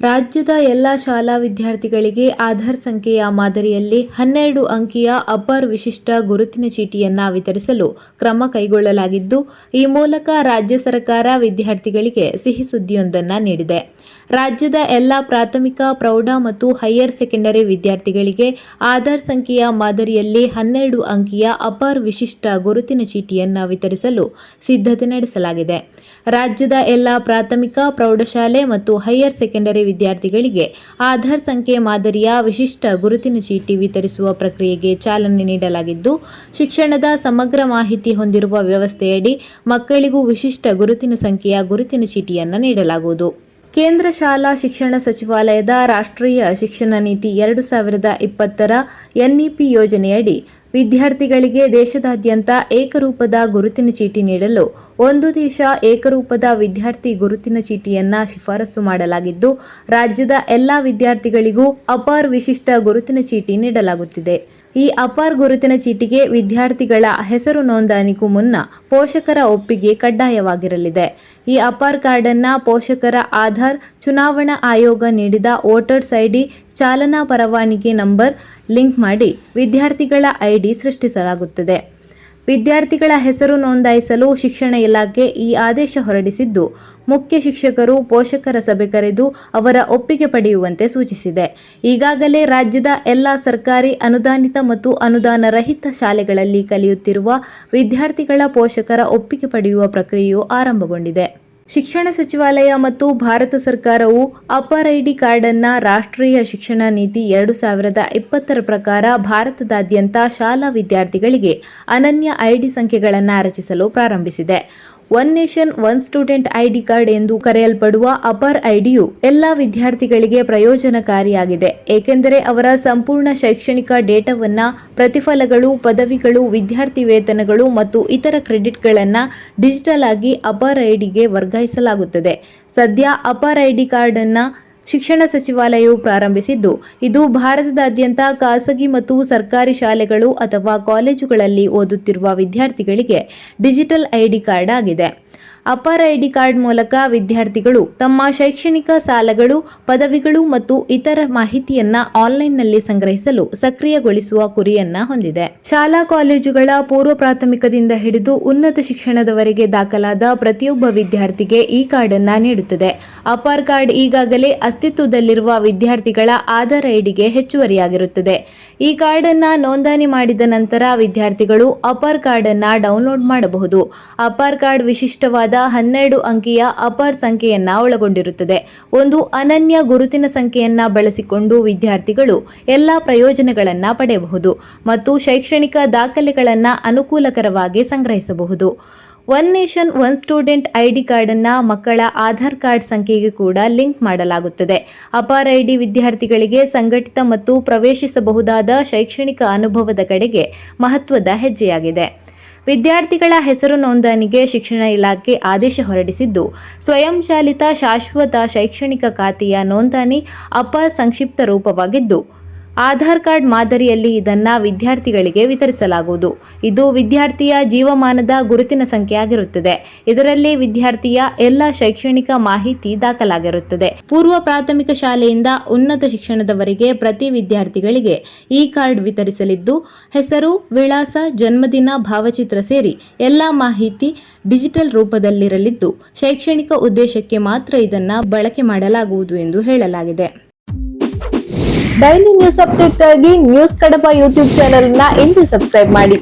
ರಾಜ್ಯದ ಎಲ್ಲ ಶಾಲಾ ವಿದ್ಯಾರ್ಥಿಗಳಿಗೆ ಆಧಾರ್ ಸಂಖ್ಯೆಯ ಮಾದರಿಯಲ್ಲಿ ಹನ್ನೆರಡು ಅಂಕಿಯ ಅಪರ್ ವಿಶಿಷ್ಟ ಗುರುತಿನ ಚೀಟಿಯನ್ನ ವಿತರಿಸಲು ಕ್ರಮ ಕೈಗೊಳ್ಳಲಾಗಿದ್ದು, ಈ ಮೂಲಕ ರಾಜ್ಯ ಸರ್ಕಾರ ವಿದ್ಯಾರ್ಥಿಗಳಿಗೆ ಸಿಹಿ ಸುದ್ದಿಯೊಂದನ್ನು ನೀಡಿದೆ. ರಾಜ್ಯದ ಎಲ್ಲ ಪ್ರಾಥಮಿಕ, ಪ್ರೌಢ ಮತ್ತು ಹೈಯರ್ ಸೆಕೆಂಡರಿ ವಿದ್ಯಾರ್ಥಿಗಳಿಗೆ ಆಧಾರ್ ಸಂಖ್ಯೆಯ ಮಾದರಿಯಲ್ಲಿ ಹನ್ನೆರಡು ಅಂಕಿಯ ಅಪರ್ ವಿಶಿಷ್ಟ ಗುರುತಿನ ಚೀಟಿಯನ್ನ ವಿತರಿಸಲು ಸಿದ್ಧತೆ ನಡೆಸಲಾಗಿದೆ. ರಾಜ್ಯದ ಎಲ್ಲ ಪ್ರಾಥಮಿಕ, ಪ್ರೌಢಶಾಲೆ ಮತ್ತು ಹೈಯರ್ ಸೆಕೆಂಡರಿ ವಿದ್ಯಾರ್ಥಿಗಳಿಗೆ ಆಧಾರ್ ಸಂಖ್ಯೆ, ಮಾದರಿಯ ವಿಶಿಷ್ಟ ಗುರುತಿನ ಚೀಟಿ ವಿತರಿಸುವ ಪ್ರಕ್ರಿಯೆಗೆ ಚಾಲನೆ ನೀಡಲಾಗಿದ್ದು, ಶಿಕ್ಷಣದ ಸಮಗ್ರ ಮಾಹಿತಿ ಹೊಂದಿರುವ ವ್ಯವಸ್ಥೆಯಡಿ ಮಕ್ಕಳಿಗೂ ವಿಶಿಷ್ಟ ಗುರುತಿನ ಸಂಖ್ಯೆಯ ಗುರುತಿನ ಚೀಟಿಯನ್ನು ನೀಡಲಾಗುವುದು. ಕೇಂದ್ರ ಶಾಲಾ ಶಿಕ್ಷಣ ಸಚಿವಾಲಯದ ರಾಷ್ಟ್ರೀಯ ಶಿಕ್ಷಣ ನೀತಿ ಎರಡು ಸಾವಿರದ ಇಪ್ಪತ್ತರ ಎನ್ಇಪಿ ಯೋಜನೆಯಡಿ ವಿದ್ಯಾರ್ಥಿಗಳಿಗೆ ದೇಶದಾದ್ಯಂತ ಏಕರೂಪದ ಗುರುತಿನ ಚೀಟಿ ನೀಡಲು ಒಂದು ದೇಶ ಏಕರೂಪದ ವಿದ್ಯಾರ್ಥಿ ಗುರುತಿನ ಚೀಟಿಯನ್ನ ಶಿಫಾರಸು ಮಾಡಲಾಗಿದ್ದು, ರಾಜ್ಯದ ಎಲ್ಲ ವಿದ್ಯಾರ್ಥಿಗಳಿಗೂ ಅಪಾರ್ ವಿಶಿಷ್ಟ ಗುರುತಿನ ಚೀಟಿ ನೀಡಲಾಗುತ್ತಿದೆ. ಈ ಅಪಾರ್ ಗುರುತಿನ ಚೀಟಿಗೆ ವಿದ್ಯಾರ್ಥಿಗಳ ಹೆಸರು ನೋಂದಣಿಗೂ ಮುನ್ನ ಪೋಷಕರ ಒಪ್ಪಿಗೆ ಕಡ್ಡಾಯವಾಗಿರಲಿದೆ. ಈ ಅಪಾರ್ ಕಾರ್ಡನ್ನ ಪೋಷಕರ ಆಧಾರ್, ಚುನಾವಣಾ ಆಯೋಗ ನೀಡಿದ ವೋಟರ್ಸ್ ಐಡಿ, ಚಾಲನಾ ಪರವಾನಗಿ ನಂಬರ್ ಲಿಂಕ್ ಮಾಡಿ ವಿದ್ಯಾರ್ಥಿಗಳ ಐಡಿ ಸೃಷ್ಟಿಸಲಾಗುತ್ತದೆ. ವಿದ್ಯಾರ್ಥಿಗಳ ಹೆಸರು ನೋಂದಾಯಿಸಲು ಶಿಕ್ಷಣ ಇಲಾಖೆ ಈ ಆದೇಶ ಹೊರಡಿಸಿದ್ದು, ಮುಖ್ಯ ಶಿಕ್ಷಕರು, ಪೋಷಕರ ಸಭೆ ಕರೆದು ಅವರ ಒಪ್ಪಿಗೆ ಪಡೆಯುವಂತೆ ಸೂಚಿಸಿದೆ. ಈಗಾಗಲೇ ರಾಜ್ಯದ ಎಲ್ಲ ಸರ್ಕಾರಿ ಅನುದಾನಿತ ಮತ್ತು ಅನುದಾನ ರಹಿತ ಶಾಲೆಗಳಲ್ಲಿ ಕಲಿಯುತ್ತಿರುವ ವಿದ್ಯಾರ್ಥಿಗಳ ಪೋಷಕರ ಒಪ್ಪಿಗೆ ಪಡೆಯುವ ಪ್ರಕ್ರಿಯೆಯು ಆರಂಭಗೊಂಡಿದೆ. ಶಿಕ್ಷಣ ಸಚಿವಾಲಯ ಮತ್ತು ಭಾರತ ಸರ್ಕಾರವು ಅಪರ್ ಐಡಿ ಕಾರ್ಡ್ ಅನ್ನ ರಾಷ್ಟ್ರೀಯ ಶಿಕ್ಷಣ ನೀತಿ ಎರಡು ಸಾವಿರದ ಇಪ್ಪತ್ತರ ಪ್ರಕಾರ ಭಾರತದಾದ್ಯಂತ ಶಾಲಾ ವಿದ್ಯಾರ್ಥಿಗಳಿಗೆ ಅನನ್ಯ ಐಡಿ ಸಂಖ್ಯೆಗಳನ್ನು ರಚಿಸಲು ಪ್ರಾರಂಭಿಸಿದೆ. One nation, one student ID card ಎಂದು ಕರೆಯಲ್ಪಡುವ ಅಪರ್ ಐಡಿಯು ಎಲ್ಲಾ ವಿದ್ಯಾರ್ಥಿಗಳಿಗೆ ಪ್ರಯೋಜನಕಾರಿಯಾಗಿದೆ. ಏಕೆಂದರೆ ಅವರ ಸಂಪೂರ್ಣ ಶೈಕ್ಷಣಿಕ ಡೇಟಾವನ್ನ, ಪ್ರತಿಫಲಗಳು, ಪದವಿಗಳು, ವಿದ್ಯಾರ್ಥಿ ವೇತನಗಳು ಮತ್ತು ಇತರ ಕ್ರೆಡಿಟ್ಗಳನ್ನು ಡಿಜಿಟಲ್ ಆಗಿ ಅಪರ್ ಐಡಿಗೆ ವರ್ಗಾಯಿಸಲಾಗುತ್ತದೆ. ಸದ್ಯ ಅಪರ್ ಐಡಿ ಕಾರ್ಡ್ ಅನ್ನ ಶಿಕ್ಷಣ ಸಚಿವಾಲಯವು ಪ್ರಾರಂಭಿಸಿದ್ದು, ಇದು ಭಾರತದಾದ್ಯಂತ ಖಾಸಗಿ ಮತ್ತು ಸರ್ಕಾರಿ ಶಾಲೆಗಳು ಅಥವಾ ಕಾಲೇಜುಗಳಲ್ಲಿ ಓದುತ್ತಿರುವ ವಿದ್ಯಾರ್ಥಿಗಳಿಗೆ ಡಿಜಿಟಲ್ ಐಡಿ ಕಾರ್ಡ್ ಆಗಿದೆ. ಅಪರ್ ಐಡಿ ಕಾರ್ಡ್ ಮೂಲಕ ವಿದ್ಯಾರ್ಥಿಗಳು ತಮ್ಮ ಶೈಕ್ಷಣಿಕ ಸಾಲಗಳು, ಪದವಿಗಳು ಮತ್ತು ಇತರ ಮಾಹಿತಿಯನ್ನ ಆನ್ಲೈನ್ನಲ್ಲಿ ಸಂಗ್ರಹಿಸಲು ಸಕ್ರಿಯಗೊಳಿಸುವ ಗುರಿಯನ್ನ ಹೊಂದಿದೆ. ಶಾಲಾ ಕಾಲೇಜುಗಳ ಪೂರ್ವ ಪ್ರಾಥಮಿಕದಿಂದ ಹಿಡಿದು ಉನ್ನತ ಶಿಕ್ಷಣದವರೆಗೆ ದಾಖಲಾದ ಪ್ರತಿಯೊಬ್ಬ ವಿದ್ಯಾರ್ಥಿಗೆ ಈ ಕಾರ್ಡ್ ಅನ್ನ ನೀಡುತ್ತದೆ. ಅಪರ್ ಕಾರ್ಡ್ ಈಗಾಗಲೇ ಅಸ್ತಿತ್ವದಲ್ಲಿರುವ ವಿದ್ಯಾರ್ಥಿಗಳ ಆಧಾರ್ ಐಡಿಗೆ ಹೆಚ್ಚುವರಿಯಾಗಿರುತ್ತದೆ. ಈ ಕಾರ್ಡ್ ಅನ್ನ ನೋಂದಣಿ ಮಾಡಿದ ನಂತರ ವಿದ್ಯಾರ್ಥಿಗಳು ಅಪರ್ ಕಾರ್ಡ್ ಅನ್ನ ಡೌನ್ಲೋಡ್ ಮಾಡಬಹುದು. ಅಪರ್ ಕಾರ್ಡ್ ವಿಶಿಷ್ಟವಾದ ಹನ್ನೆರಡು ಅಂಕಿಯ ಅಪರ್ ಸಂಖ್ಯೆಯನ್ನ ಒಳಗೊಂಡಿರುತ್ತದೆ. ಒಂದು ಅನನ್ಯ ಗುರುತಿನ ಸಂಖ್ಯೆಯನ್ನ ಬಳಸಿಕೊಂಡು ವಿದ್ಯಾರ್ಥಿಗಳು ಎಲ್ಲ ಪ್ರಯೋಜನಗಳನ್ನ ಪಡೆಯಬಹುದು ಮತ್ತು ಶೈಕ್ಷಣಿಕ ದಾಖಲೆಗಳನ್ನ ಅನುಕೂಲಕರವಾಗಿ ಸಂಗ್ರಹಿಸಬಹುದು. One nation, one student ID ಕಾರ್ಡನ್ನು ಮಕ್ಕಳ ಆಧಾರ್ ಕಾರ್ಡ್ ಸಂಖ್ಯೆಗೆ ಕೂಡ ಲಿಂಕ್ ಮಾಡಲಾಗುತ್ತದೆ. ಅಪಾರ ಐಡಿ ವಿದ್ಯಾರ್ಥಿಗಳಿಗೆ ಸಂಘಟಿತ ಮತ್ತು ಪ್ರವೇಶಿಸಬಹುದಾದ ಶೈಕ್ಷಣಿಕ ಅನುಭವದ ಕಡೆಗೆ ಮಹತ್ವದ ಹೆಜ್ಜೆಯಾಗಿದೆ. ವಿದ್ಯಾರ್ಥಿಗಳ ಹೆಸರು ನೋಂದಣಿಗೆ ಶಿಕ್ಷಣ ಇಲಾಖೆ ಆದೇಶ ಹೊರಡಿಸಿದ್ದು, ಸ್ವಯಂಚಾಲಿತ ಶಾಶ್ವತ ಶೈಕ್ಷಣಿಕ ಖಾತೆಯ ನೋಂದಣಿ ಅಪ ಸಂಕ್ಷಿಪ್ತ ರೂಪವಾಗಿದ್ದು ಆಧಾರ್ ಕಾರ್ಡ್ ಮಾದರಿಯಲ್ಲಿ ಇದನ್ನು ವಿದ್ಯಾರ್ಥಿಗಳಿಗೆ ವಿತರಿಸಲಾಗುವುದು. ಇದು ವಿದ್ಯಾರ್ಥಿಯ ಜೀವಮಾನದ ಗುರುತಿನ ಸಂಖ್ಯೆಯಾಗಿರುತ್ತದೆ. ಇದರಲ್ಲಿ ವಿದ್ಯಾರ್ಥಿಯ ಎಲ್ಲ ಶೈಕ್ಷಣಿಕ ಮಾಹಿತಿ ದಾಖಲಾಗಿರುತ್ತದೆ. ಪೂರ್ವ ಪ್ರಾಥಮಿಕ ಶಾಲೆಯಿಂದ ಉನ್ನತ ಶಿಕ್ಷಣದವರೆಗೆ ಪ್ರತಿ ವಿದ್ಯಾರ್ಥಿಗಳಿಗೆ ಈ ಕಾರ್ಡ್ ವಿತರಿಸಲಿದ್ದು, ಹೆಸರು, ವಿಳಾಸ, ಜನ್ಮದಿನ, ಭಾವಚಿತ್ರ ಸೇರಿ ಎಲ್ಲ ಮಾಹಿತಿ ಡಿಜಿಟಲ್ ರೂಪದಲ್ಲಿರಲಿದ್ದು, ಶೈಕ್ಷಣಿಕ ಉದ್ದೇಶಕ್ಕೆ ಮಾತ್ರ ಇದನ್ನು ಬಳಕೆ ಮಾಡಲಾಗುವುದು ಎಂದು ಹೇಳಲಾಗಿದೆ. ಡೈಲಿ ನ್ಯೂಸ್ ಅಪ್ಡೇಟ್ಗಾಗಿ ನ್ಯೂಸ್ ಕಡಪ ಯೂಟ್ಯೂಬ್ ಚಾನೆಲ್ನ ಇಂದು ಸಬ್ಸ್ಕ್ರೈಬ್ ಮಾಡಿ.